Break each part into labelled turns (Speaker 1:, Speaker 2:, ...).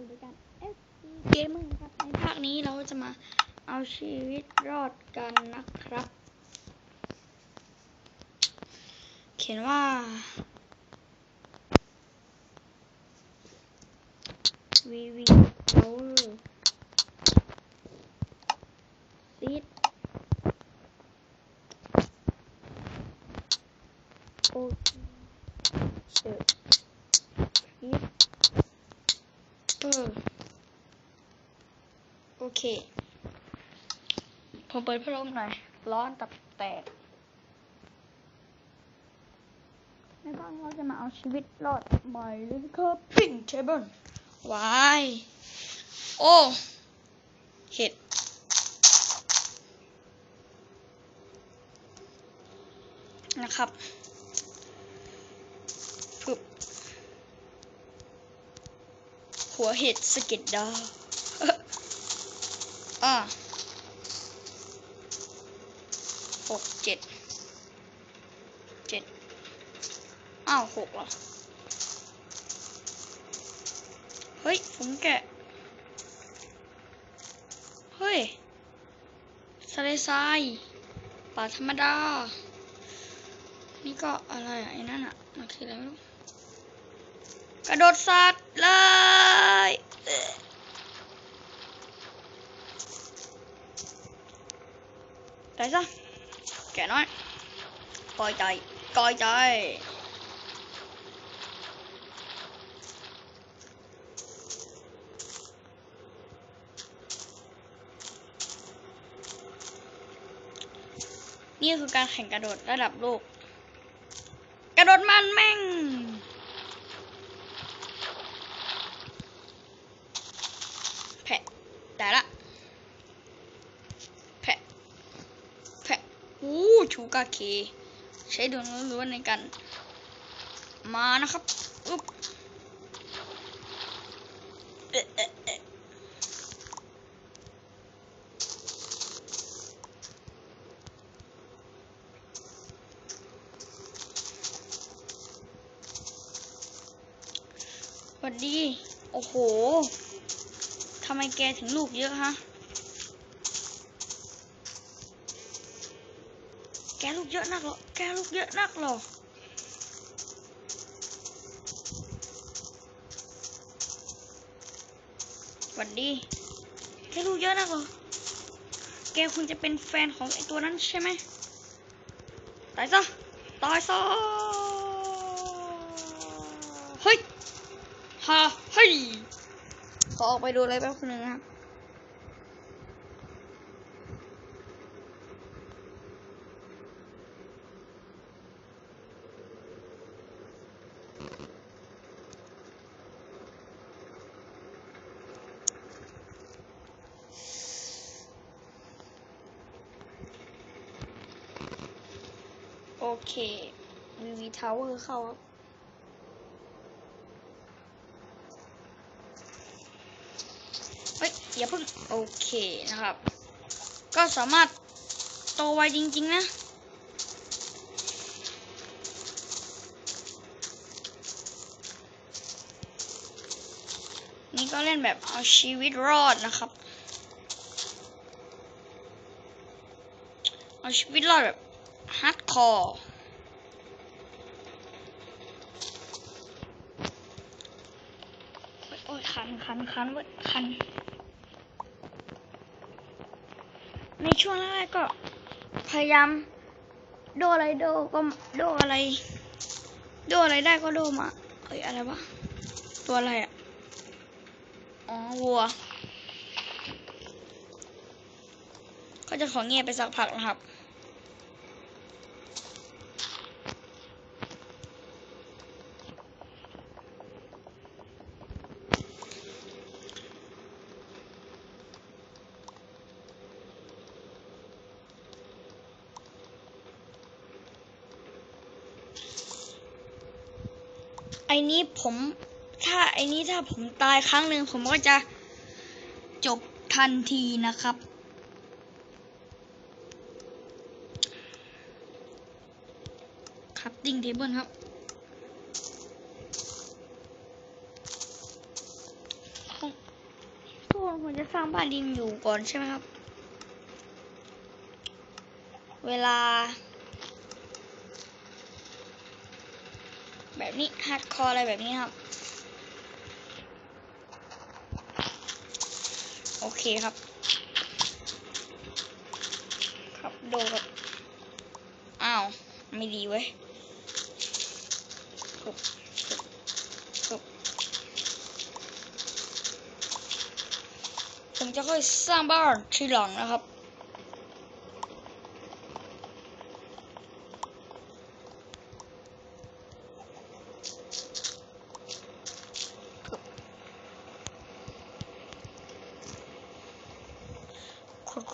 Speaker 1: สู่รายการ FG Gamer ครับในภาคนี้เราจะมาเอาชีวิตรอดกันนะครับ เขียนว่า VV Power Seed O Shirt ทเออโอ เค ผมเปิดพัดลมหน่อย ร้อนตับแตกในบ้านเราจะมาเอาชีวิตรอดใหม่เลยนะครับปิ้งเทเบิลวายโอ้เห็ดนะครับปึบหัวเห็ดสะเก็ดดาว อ่าหกเจ็ดเจ็ดอ้าวหกเหรอ เฮ้ย ผมแกะ เฮ้ยทะเลทรายป่าธรรมดา นี่ก็อะไรอะไอ้นั่นอะ มันคืออะไรไม่รู้ กระโดดสัตว์เลยเอ่อ ไปซะแกะน้อยกอยใจกอยใจนี่คือการแข่งกระโดดระดับโลก กระโดดมันแม่ง แพะได้ละ แพะ แพะอู้ ชูกาเค ใช้ดวงล้วนในการมานะครับอุ๊บสวัสดี โอ้โห ทำไมแกถึงลูกเยอะฮะ ลูกเยอะนักเหรอ แกลูกเยอะนักเหรอหวัดดี แกลูกเยอะนักเหรอ แกคงจะเป็นแฟนของไอตัวนั้นใช่ไหมตายซะ ตายซะ เฮ้ยฮ่าเฮ้ย ขอออกไปดูอะไรแป๊บนึงนะครับ โอเค VV Tower เข้าครับเฮ้ยอย่าเพิ่งโอเคนะครับ ก็สามารถโตไวจริง ๆ นะนี่ก็เล่นแบบเอาชีวิตรอดนะครับ เอาชีวิตรอดแบบ ฮาร์ดคอร์โอ้ยคันคันคันเว้ยคัน ในช่วงแรกก็ พยายาม โดอะไรโดก็โดอะไร โดอะไรได้ก็โดมา เอ้ยอะไรวะ ตัวอะไรอะ อ๋อวัว ก็จะของเงียบไปสักพักนะครับ ไอ้นี้ผมถ้าไอ้นี้ถ้าผมตายครั้งหนึ่งผมก็จะจบทันทีนะครับครับติ้งเทเบิลครับห้องผมจะสร้างบ้านดินอยู่ก่อนใช่ไหมครับ เวลา แบบนี้ฮาร์ดคอร์อะไรแบบนี้ครับ โอเคครับ ครับโดครับอ้าว ไม่ดีเว้ยครับครับครับผมจะค่อยสร้างบ้านทีหลังนะครับ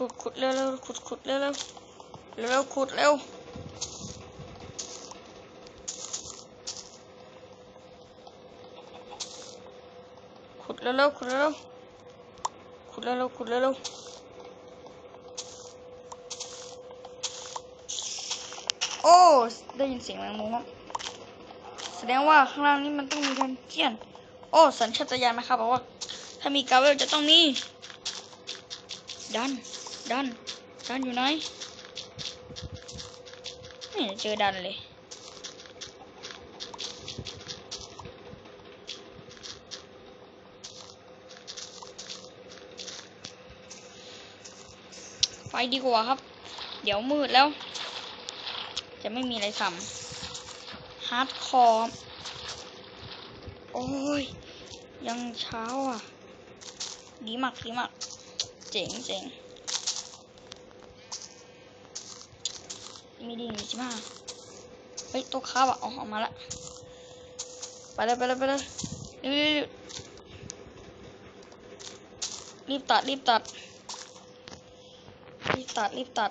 Speaker 1: ขุดขุดเร็วเร็วขุดขุดเร็วเร็วเร็วขุดเร็วขุดเร็วเร็วขุดเร็วขุดเร็วขุดเร็วโอ้ได้ยินเสียงแมงมุมครับแสดงว่าข้างล่างนี้มันต้องมีดันเจียนโอ้สัญชาตญาณนะครับบอกว่าถ้ามีกาเวลจะต้องมีดัน ดัน ดันอยู่ไหน ไม่เจอดันเลยไฟดีกว่าครับ เดี๋ยวมืดแล้ว จะไม่มีอะไรทำฮาร์ดคอร์โอ้ย ยังเช้าอะ ดีมากดีมาก เจ๋งเจ๋ง มีดีใช่ไหมเฮ้ยตัวคาบอะออกมาละไปเลยไปเลยไปเลยรีบรีบรีบตัดรีบตัดรีบตัดรีบตัด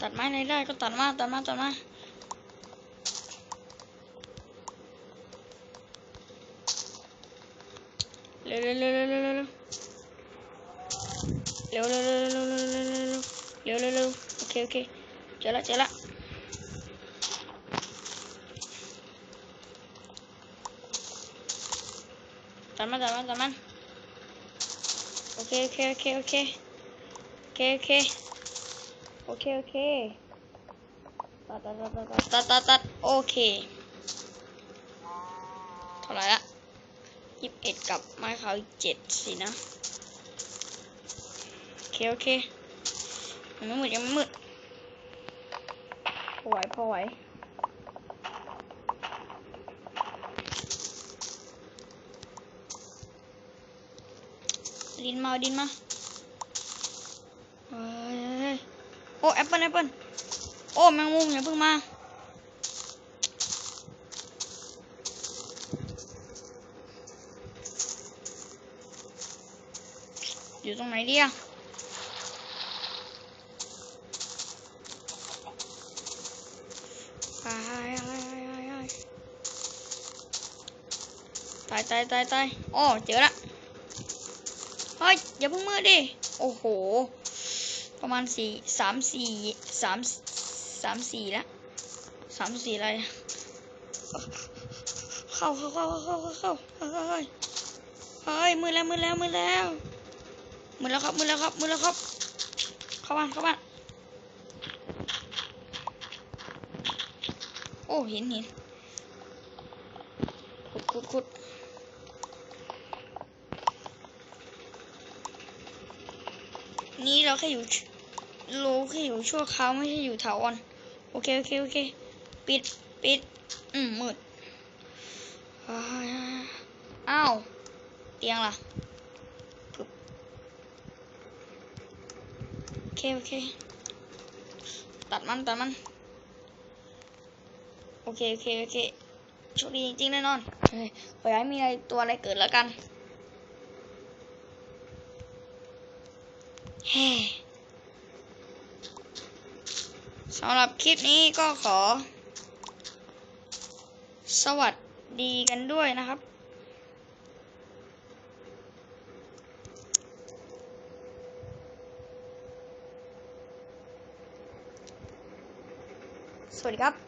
Speaker 1: ตัดไม้ไหนได้ก็ตัดมาตัดมาตัดมา เร็วเร็วเร็วเร็วเร็วเร็วเร็วเร็วเร็วเร็วเร็วเร็วเร็วเร็วเร็วเร็วเร็วโอเคโอเคเจอละเจอละตัดมาตัดมาตัดมันโอเคโอเคโอเคโอเคโอเคโอเคโอเคโอเคตัดตัดตัดตัดตัดตัดตัดโอเคเท่าไหร่ละ ยี่สิบเอ็ดกับไม้ขาวอีกเจ็ดสินะโอเคโอเคยังไม่หมดยังไม่หมดพอไหวพอไหวดินมาดินมาโอ้แอปเปิลแอปเปิลโอ้แมงมุมอย่าเพิ่งมา ตรงไหนดีอะตายตายตายตายตายโอ้เจอละเฮ้ยอย่าเพิ่งมือดิ โอ้โห ประมาณสี่สามสี่สามสามสี่แล้วสามสี่อะไรเข้าเข้าเข้าเข้าเข้าเข้าเข้าเฮ้ยเฮ้ยมือแล้วมือแล้วมือแล้ว มือแล้วครับมือแล้วครับมือแล้วครับ เข้าบ้านเข้าบ้าน โอ้เห็นเห็นขุดขุดขุดนี่เราแค่อยู่รู้แค่อยู่ชั่วคราวไม่ใช่อยู่ถาวรโอเคโอเคโอเค ปิดปิด อืมมืดอ้ายอ้าวเตียงล่ะปึ๊บโอ เคโอเค ตัดมันตัดมัน โอเคโอเคโอเคโชคดีจริงๆแน่นอนขออย่าให้มีอะไรตัวอะไรเกิดแล้วกันเฮ้สำหรับคลิปนี้ก็ขอ สวัสดีกันด้วยนะครับ สวัสดีครับ